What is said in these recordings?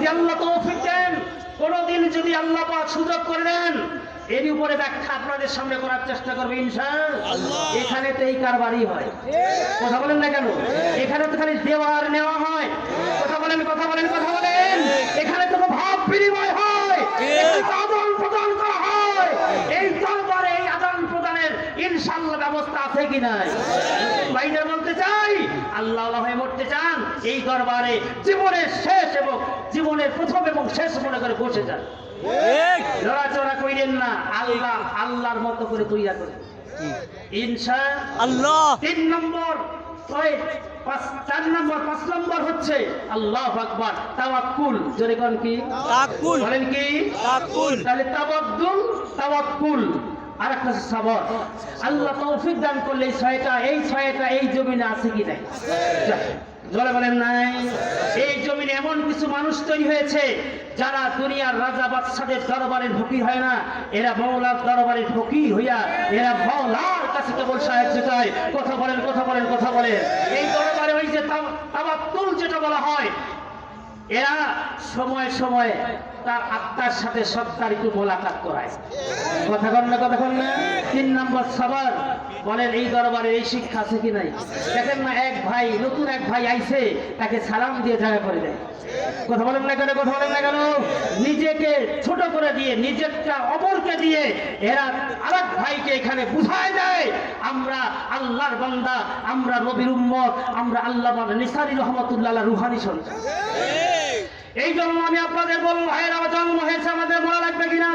যদি আল্লাহ তৌফিক দেন কোনোদিন যদি আল্লাহ পাক সুযোগ করে দেন এর উপরে ব্যাখ্যা আপনাদের সামনে করার চেষ্টা করবে ইনশাআল্লাহ। এখানে তো এই কারবারই হয়। কথা বলেন না কেন? এখানে তো খালি দেওয়ার নেওয়া হয়। কথা বলেন কথা বলেন কথা বলেন। এখানে তো ভাব বিনিময় হয়। আদান প্রদান করা হয়। এই দরবারে এই আদান প্রদানের ইনশাআল্লাহ ব্যবস্থা আছে কি নাই? ভাইদের বলতে চাই আল্লাহ আল্লাহ হয়ে মরতে চান। এই দরবারে জীবনের শেষ এবং জীবনের প্রথম এবং শেষ মনে করে বসে যান। লড়াচড়া কইরেন না আল্লাহ আল্লাহর মতো করে তৈরি করে ইনশা আল্লাহ। তিন নম্বর ছয় পাঁচ চার নম্বর পাঁচ নম্বর হচ্ছে আল্লাহ আকবার তাওয়াক্কুল। জোরে কোন কি? তাকুল বলেন কি? তাকুল তাহলে তাবাদ্দুল তাওয়াক্কুল। আর একটা হচ্ছে আল্লাহ তৌফিক দান করলে এই ছয়টা এই ছয়টা এই জমিনে আছে কি নাই? জলে বলেন নাই? এই জমিনে এমন কিছু মানুষ তৈরি হয়েছে যারা দুনিয়ার রাজা বাদশাদের দরবারের ফকির হয় না। এরা মৌলার দরবারের ফকির হইয়া এরা মৌলার কাছে কেবল সাহায্য চায় কথা বলেন কথা বলেন কথা বলেন। এই দরবারে ওই যে তাওয়াক্কুল যেটা বলা হয়, এরা সময় সময় তার আত্মার সাথে সত্তার একটু মোলাকাত করায়। কথা কন কথা কন তিন নম্বর সবার বলেন এই দরবারে এই শিক্ষা আছে কি নাই? দেখেন না এক ভাই নতুন এক ভাই আইছে তাকে সালাম দিয়ে জায়গা করে দেয়। কথা বলেন না কেন কথা বলেন না কেন? নিজেকে ছোট করে দিয়ে নিজেরটা অপরকে দিয়ে এরা আরেক ভাইকে এখানে বুঝায় দেয় আমরা আল্লাহর বান্দা আমরা নবীর উম্মত আমরা আল্লাহ নিসারি রহমতুল্লাহ রুহানি সন্তান। এই জন্য আমি আপনাদের বলব ভাইয়ের আমার জন্ম হয়েছে আমাদের মনে লাগবে কিনা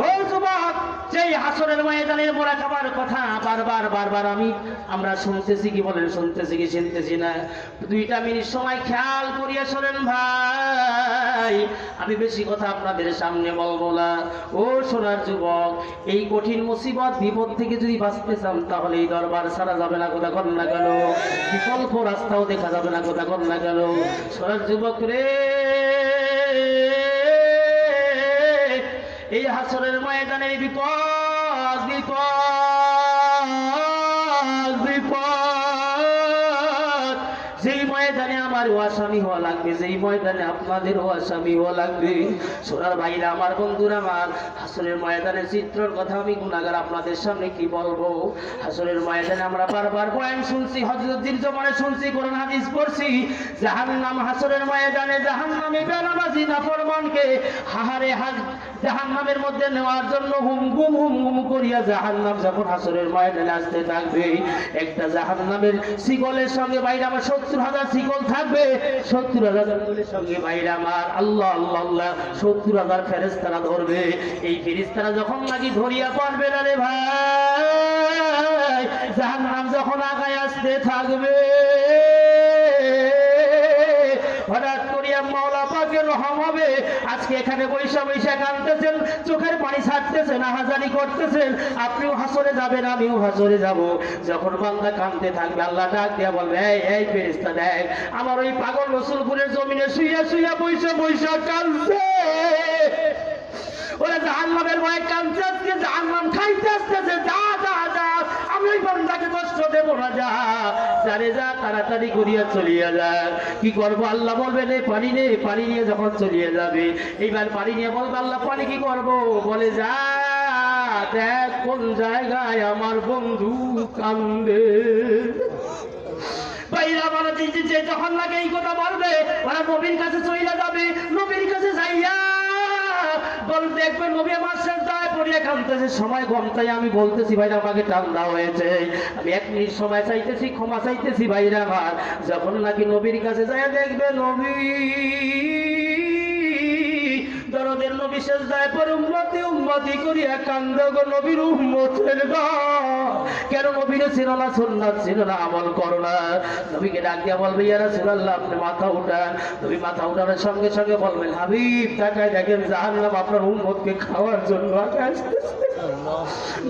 ও যুবক সেই হাসরের ময়দানের মোড়া খাবার কথা, বারবার বারবার আমি, আমরা শুনতেছি কি বলেন, শুনতেছি কি, শুনতেছি না। দুইটা মিনিট সময় খেয়াল করিয়া শোনেন ভাই, আমি বেশি কথা আপনাদের সামনে বলব না। ও সোনার যুবক, এই কঠিন মুসিবত, বিপদ থেকে যদি বাঁচতে চান, তাহলে এই দরবার সারা যাবে না কোথা কর না কেন? বিকল্প রাস্তাও দেখা যাবে না কোথা কর না কেন? সোনার যুবক রে, এই হাসরের ময়দানের বিপদ বিপদ যেই ময়দানে আমার ও আসামি হওয়া লাগবে, যেই ময়দানে আপনাদের ও আসামি হওয়া লাগবে, সোনার ভাইরা, আমার বন্ধুরা, আমার হাসরের ময়দানের চিত্রর কথা আমি গুণাগার আপনাদের সামনে কি বলব? হাসরের ময়দানে আমরা বারবার বয়ান শুনছি হজরতদিন জমানে শুনছি, কোরআন, হাদিস পড়ছি, জাহান্নাম হাসরের ময়দানে জাহান্নামে বেনামাজি নাফরমানকে হাহারে হাজ জাহান্নামের মধ্যে নেওয়ার জন্য হুম গুম হুম গুম করিয়া জাহান্নাম যখন হাসরের ময়দানে আসতে থাকবে, একটা জাহান্নামের শিকলের সঙ্গে বাইরে আমার সত্তর হাজার শিকল থাকবে, সত্তর হাজার সঙ্গে বাইরে আমার, আল্লাহ আল্লাহ আল্লাহ, সত্তর হাজার ফেরেস্তারা ধরবে। এই ফেরিস্তারা যখন নাকি ধরিয়া পারবে না রে ভাই, জাহান্নাম যখন আগায় আসতে থাকবে। রহম হবে। আজকে এখানে বৈশা বৈশা কানতেছেন চোখের পানি ছাড়তেছেন, আহাজারি করতেছেন। আপনিও হাসরে যাবেন, আমিও হাসরে যাব। যখন বান্দা কানতে থাকবে, আল্লাহ ডাক দিয়া বলবে, এই এই ফেরেশতা, দেখ, আমার ওই পাগল রসুলপুরের জমিনে শুইয়া শুইয়া বৈশা বৈশা কানছে ওরা জাহান্নামের ভয়ে কানতে আজকে জাহান্নাম খাইতে আসতেছে, যা যা যা, আমি ওই বান্দাকে কষ্ট দেব না, যা। যারে যা, তাড়াতাড়ি করিয়া চলিয়া যা। কি করব? আল্লাহ বলবে নে পানি নে পানি নিয়ে যখন চলিয়ে যাবে, এইবার পানি নিয়ে বলবে, আল্লাহ, পানি কি করব? বলে, যা, দেখ কোন জায়গায় আমার বন্ধু কান্দে। বাইরা বলা, যে যখন লাগে এই কথা বলবে, ওরা নবীর কাছে চলে যাবে। বল দেখবে নবী আমার শেষদায় পড়িয়া কাঁদতেছে। সময় তাই আমি বলতেছি, ভাইরা, আমাকে টান দেওয়া হয়েছে। আমি এক মিনিট সময় চাইতেছি, ক্ষমা চাইতেছি, ভাইরা আমার। যখন নাকি নবীর কাছে যায়, দেখবে নবী দরদের নবী শেষদায় পরে উম্মতি উম্মতি করিয়া কান্দ গো নবীর উম্মতের গা কেন নবীরে ছিল না সুন্নাত ছিল না আমল করো না? নবীকে ডাক দিয়া বলবে ইয়া রাসূলুল্লাহ আপনি মাথা উঠান। নবী মাথা উঠানোর সঙ্গে সঙ্গে বলবেন হাবিব তাকায় দেখেন জাহান্নাম আপনার উম্মতকে খাওয়ার জন্য।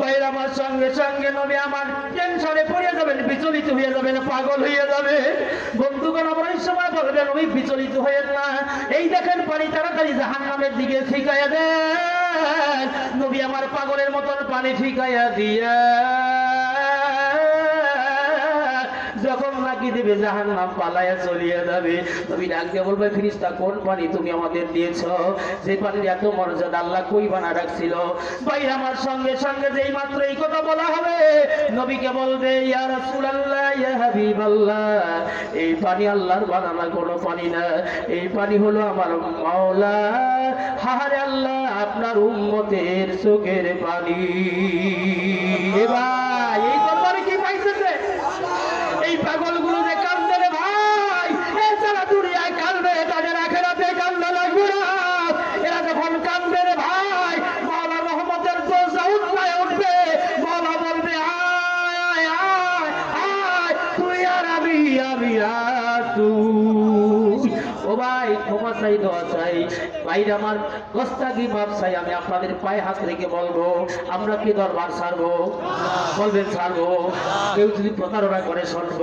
ভাইরা আমার সঙ্গে সঙ্গে নবী আমার টেনশনে পড়ে যাবেন বিচলিত হয়ে যাবেন পাগল হয়ে যাবে। বন্ধুগণ আমার এই সময় বলবেন নবী বিচলিত হয়ে না। এই দেখেন পানি তাড়াতাড়ি জাহান নামের দিকে ফিকাইয়া দেন। নবী আমার পাগলের মতন পানি ফিকাইয়া দিয়া যখন নাকি কি দেবে? জাহান নাম পালায়া চলিয়ে যাবে। তুমি ডাক দিয়ে বলবে ফিরিস্তা কোন পানি তুমি আমাদের দিয়েছ? যে পানির এত মর্যাদা আল্লাহ কই বানা রাখছিল? ভাই আমার সঙ্গে সঙ্গে যেই মাত্র এই কথা বলা হবে, নবীকে বলবে, ইয়া রাসূলুল্লাহ, ইয়া হাবিবাল্লাহ, এই পানি আল্লাহর বানানো কোনো পানি না। এই পানি হলো আমার মাওলা। হারে আল্লাহ, আপনার উম্মতের চোখের পানি। এ দোয়া আমার চাই আমি আপনাদের পায়ে হাত রেখে বলব, আমরা কি দরবার বলবেন কেউ যদি প্রতারণা করে শুনব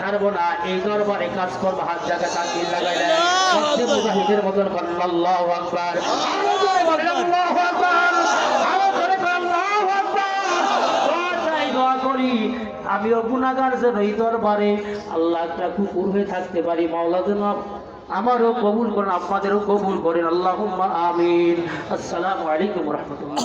ছাড়বো না। এই দরবারে কাজ করব, হাত জায়গা লাগাই মুজাহিদের মতন আল্লাহু আকবার। আমিও গুনাহগার যেন এই দরবারে আল্লাহ একটা কুকুর হয়ে থাকতে পারি। মাওলা যেন আমারও কবুল করেন আপনাদেরও কবুল করেন। আল্লাহ আমিন। আসসালামু আলাইকুম রহমতুল্লাহ।